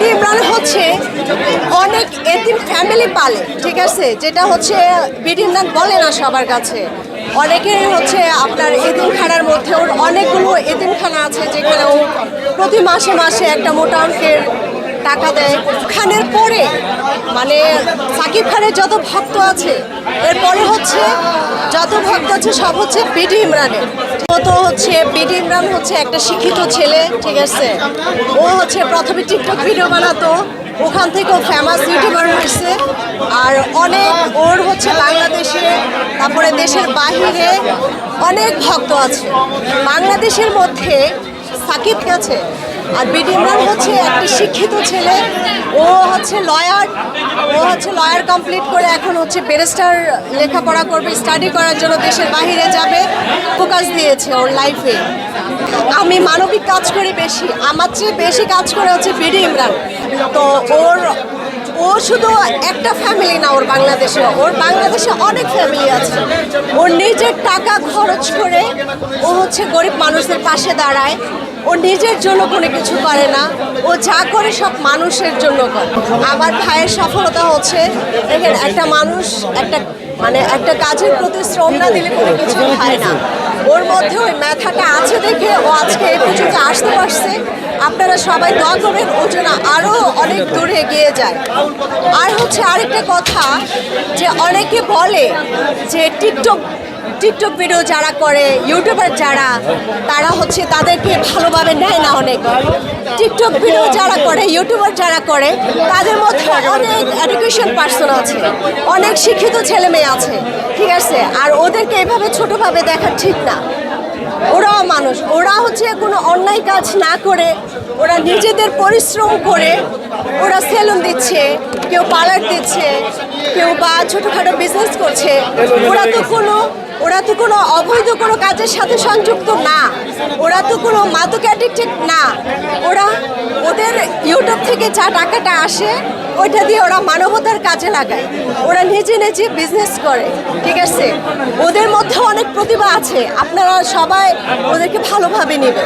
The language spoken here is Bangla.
বিডি ইমরান হচ্ছে অনেক এতিম ফ্যামিলি পালে, ঠিক আছে? যেটা হচ্ছে বিডি ইমরান বলে না সবার কাছে। অনেকে হচ্ছে আপনার এতিমখানার মধ্যে ওর অনেকগুলো এতিমখানা আছে যেখানে ও প্রতি মাসে মাসে একটা মোটা অঙ্কের টাকা দেয়। খানের পরে মানে সাকিব খানের যত ভক্ত আছে, এরপরে হচ্ছে যত ভক্ত আছে, সব হচ্ছে বিডি ইমরানের। তো হচ্ছে বিডি ইমরান হচ্ছে একটা শিক্ষিত ছেলে, ঠিক আছে? ও হচ্ছে প্রথমে টিকটক ভিডিও বানাতো, ওখান থেকেও ফেমাস ইউটিউবার হয়েছে। আর অনেক, ওর হচ্ছে বাংলাদেশে, তারপরে দেশের বাহিরে অনেক ভক্ত আছে। বাংলাদেশের মধ্যে সাকিব আছে আর বিডি ইমরান হচ্ছে একটা শিক্ষিত ছেলে। ও হচ্ছে লয়ার ও হচ্ছে লয়ার কমপ্লিট করে এখন হচ্ছে ব্যারিস্টার লেখাপড়া করবে স্টাডি করার জন্য দেশের বাহিরে যাবে ফোকাস দিয়েছে ওর লাইফে আমি মানবিক কাজ করি বেশি, আমার চেয়ে বেশি কাজ করে হচ্ছে বিডি ইমরান তো ওর ও শুধু একটা ফ্যামিলি না, ওর বাংলাদেশে ওর বাংলাদেশে অনেক ফ্যামিলি আছে। ওর নিজের টাকা খরচ করে ও হচ্ছে গরিব মানুষদের পাশে দাঁড়ায়। ও নিজের জন্য কোনো কিছু করে না। ও যা করে সব মানুষের জন্য করে। আমার ভাইয়ের সফলতা হচ্ছে, দেখেন, একটা মানুষ, একটা মানে একটা কাজের প্রতি শ্রম না দিলে কোনো কিছু হয় না। ওর মধ্যে ওই মাথাটা আছে দেখে ও আজকে এই পর্যন্ত আসতে পারছে। আপনারা সবাই দোয়া করবেন ও আরও অনেক দূরে এগিয়ে যায়। আর হচ্ছে আরেকটা কথা যে অনেকে বলে যে টিকটক টিকটক ভিডিও যারা করে, ইউটিউবার যারা, তারা হচ্ছে তাদেরকে ভালোভাবে নেয় না অনেক। টিকটক ভিডিও যারা করে, ইউটিউবার যারা করে, তাদের মধ্যে অনেক এডুকেশন পার্সন আছে, অনেক শিক্ষিত ছেলে মেয়ে আছে, ঠিক আছে? আর ওদেরকে এভাবে ছোটোভাবে দেখা ঠিক না। মানুষ। ওরা হচ্ছে কোনো অন্যায় কাজ না করে, ওরা নিজেদের পরিশ্রম করে, ওরা সেলুন দিচ্ছে, কেউ পার্লার দিচ্ছে, কেউ বা ছোটোখাটো বিজনেস করছে। ওরা তো কোনো, ওরা তো কোনো অবৈধ কোনো কাজের সাথে সংযুক্ত না। ওরা তো কোনো মাদক অ্যাডিক্টেড না। ওরা ওদের ইউটিউব থেকে যা টাকাটা আসে, ওইটা দিয়ে ওরা মানবতার কাজে লাগায়। ওরা নিজে নিজে বিজনেস করে, ঠিক আছে? ওদের মধ্যে অনেক প্রতিভা আছে আপনারা সবাই ওদেরকে ভালোভাবে নেবেন।